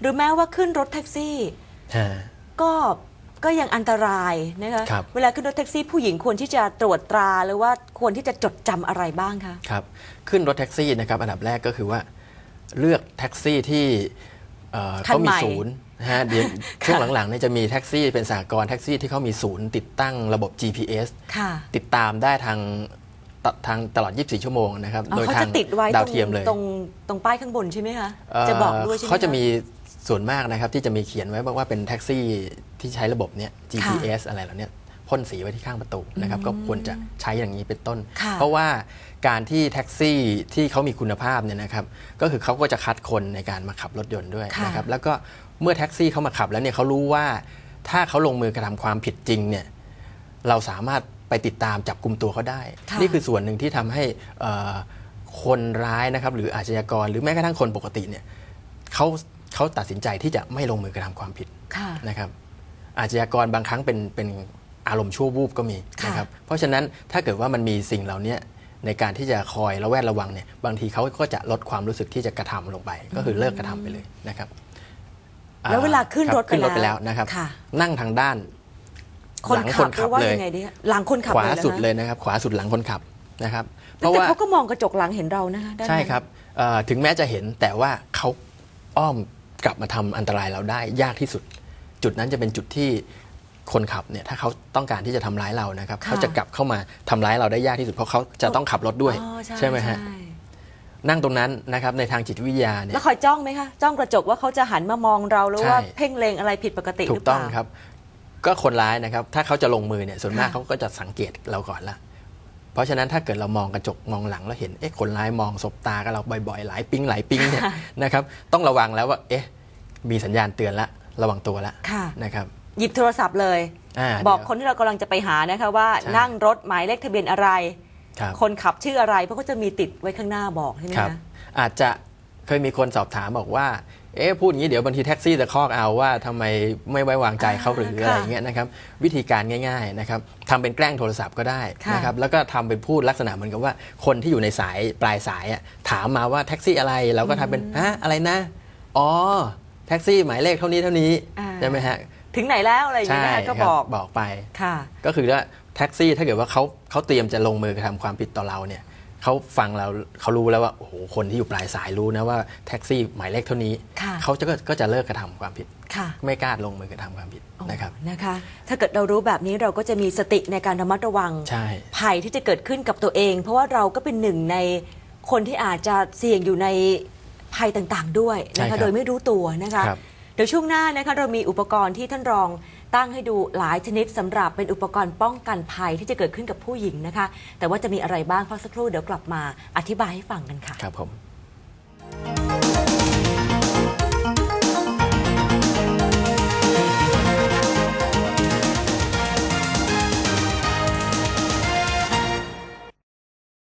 หรือแม้ว่าขึ้นรถแท็กซี่ฮะก็ก็ยังอันตรายนะคะครับเวลาขึ้นรถแท็กซี่ผู้หญิงควรที่จะตรวจตราหรือว่าควรที่จะจดจำอะไรบ้างคะครับขึ้นรถแท็กซี่นะครับอันดับแรกก็คือว่า เลือกแท็กซี่ที่เอ่อคันเขามีใหม่ศูนย์นะฮะเดี๋ยวช่วงหลังๆเนี่ยจะมีแท็กซี่เป็นสหกรณ์แท็กซี่ที่เขามีศูนย์ ติดตั้งระบบ GPS ค่ะติดตามได้ทางตทางตลอด 24 ชั่วโมงนะครับอ๋อโดยเขาทาจะงติดไว้ดาตวรงเทียมเลย ตรงตรงป้ายข้างบนใช่ไหมคะเอ่อจะบอกด้วยใช่ไหมเขาจะคมี ส่วนมากนะครับที่จะมีเขียนไว้บอกว่าเป็นแท็กซี่ที่ใช้ระบบเนี้ย GPS อะไรเหล่าเนี้ยพ่นสีไว้ที่ข้างประตูนะครับก็ควรจะใช้อย่างนี้เป็นต้นค่ะเพราะว่าการที่แท็กซี่ที่เขามีคุณภาพเนี่ยนะครับก็คือเขาก็จะคัดคนในการมาขับรถยนต์ด้วยค่ะนะครับแล้วก็เมื่อแท็กซี่เขามาขับแล้วเนี่ยเขารู้ว่าถ้าเขาลงมือกระทำความผิดจริงเนี่ยเราสามารถไปติดตามจับกลุ่มตัวเขาได้ค่ะนี่คือส่วนหนึ่งที่ทำให้เอ่อคนร้ายนะครับหรืออาชญากรหรือแม้กระทั่งคนปกติเนี่ยเขา เขาตัดสินใจที่จะไม่ลงมือกระทำความผิดค่ะ นะครับอาชญากรบางครั้งเป็นเป็นอารมณ์ชั่ววูบก็มีค่ะ นะครับเพราะฉะนั้นถ้าเกิดว่ามันมีสิ่งเหล่านี้ในการที่จะคอยระแวดระวังเนี่ยบางทีเขาก็จะลดความรู้สึกที่จะกระทำลงไป ก็คือเลิกกระทำไปเลยนะครับแล้วเวลาขึ้นคบรถไปขึ้นรถไปแล้แล้ววนะครับ ค่ะ นั่งทางด้าน คนหลังขับหรือว่าเลย ยังไงดีคะหลังคนขับขวาเลยเหรอสุดคะเลยนะครับ ขวาสุดหลังคนขับนะครับ เพแต่ราะว่าเขาก็มองกระจกหลังเห็นเรานะคะด้านนั้นใช่ครับเอ่อถึงแม้จะเห็นแต่ว่าเขาอ้อม กลับมาทำอันตรายเราได้ยากที่สุด จุดนั้นจะเป็นจุดที่คนขับเนี่ยถ้าเขาต้องการที่จะทำร้ายเรานะครับค่ะเขาจะกลับเข้ามาทำร้ายเราได้ยากที่สุดเพราะเขาจะต้องขับรถด้วยอ๋อใช่ไหมฮะใช่นั่งตรงนั้นนะครับในทางจิตวิทยาเนี่แล้ยวคอยจ้องไหมคะจ้องกระจกว่าเขาจะหันมามองเราหรือว่าใช่เพ่งเลงอะไรผิดปกติหถูรืกอเปต้องล่าครับ ก็คนร้ายนะครับ ถ้าเขาจะลงมือเนี่ยส่วนมากค่ะเขาก็จะสังเกตเราก่อนละ เพราะฉะนั้นถ้าเกิดเรามองกระจกมองหลังแล้วเห็นเอ๊ะคนร้ายมองสบตากับเราบ่อยๆ หลายปิ๊งหลายปิ๊งเนี่ยนะครับต้องระวังแล้วว่าเอ๊ะมีสัญญาณเตือนละระวังตัวละค่ะ นะครับหยิบโทรศัพท์เลยาบอกเดี๋ยวคนที่เรากำลังจะไปหานะคะว่าใช่นั่งรถหมายเลขทะเบียนอะไร ครับ คนขับชื่ออะไรเพราะเขาจะมีติดไว้ข้างหน้าบอกใช่ไหมครับ คะอาจจะเคยมีคนสอบถามบอกว่า เอ๊ะพูดอย่างนี้เดี๋ยวบางทีแท็กซี่จะคอกเอาว่าทำไมไม่ไว้วางใจเขาหรืออ่าอะไรค่ะอย่างเงี้ยนะครับวิธีการง่ายๆนะครับทำเป็นแกล้งโทรศัพท์ก็ได้ค่ะนะครับแล้วก็ทำเป็นพูดลักษณะเหมือนกับว่าคนที่อยู่ในสายปลายสายอะถามมาว่าแท็กซี่อะไรเราก็ทำเป็นฮะอะไรนะอ๋อแท็กซี่หมายเลขเท่านี้เท่านี้อ่าใช่ไหมฮะถึงไหนแล้วอะไรอย่างใช่เงี้ยนะคะคก็รับบอกบอกไปค่ะ ก็คือว่าแท็กซี่ถ้าเกิดว่าเขาเขาเตรียมจะลงมือกระทำความผิดต่อเราเนี่ย เขาฟังเราเขารู้แล้วว่าโอ้โหคนที่อยู่ปลายสายรู้นะว่าแท็กซี่หมายเลขเท่านี้ ค่ะเขาจะก็ก็จะเลิกกระทำความผิด ค่ะ ไม่กล้าลงมือกระทำความผิดนะครับ นะคะ ถ้าเกิดเรารู้แบบนี้เราก็จะมีสติในการระมัดระวัง ใช่ ภัยที่จะเกิดขึ้นกับตัวเอง เพราะว่าเราก็เป็นหนึ่งในคนที่อาจจะเสี่ยงอยู่ในภัยต่างๆ ด้วยใช่นะครัคะ บโดยไม่รู้ตัวนะคะ ครับ เดี๋ยวช่วงหน้านะคะเรามีอุปกรณ์ที่ท่านรอง ตั้งให้ดูหลายชนิดสำหรับเป็นอุปกรณ์ป้องกันภัยที่จะเกิดขึ้นกับผู้หญิงนะคะ แต่ว่าจะมีอะไรบ้างพักสักครู่เดี๋ยวกลับมาอธิบายให้ฟังกันค่ะ ครับผม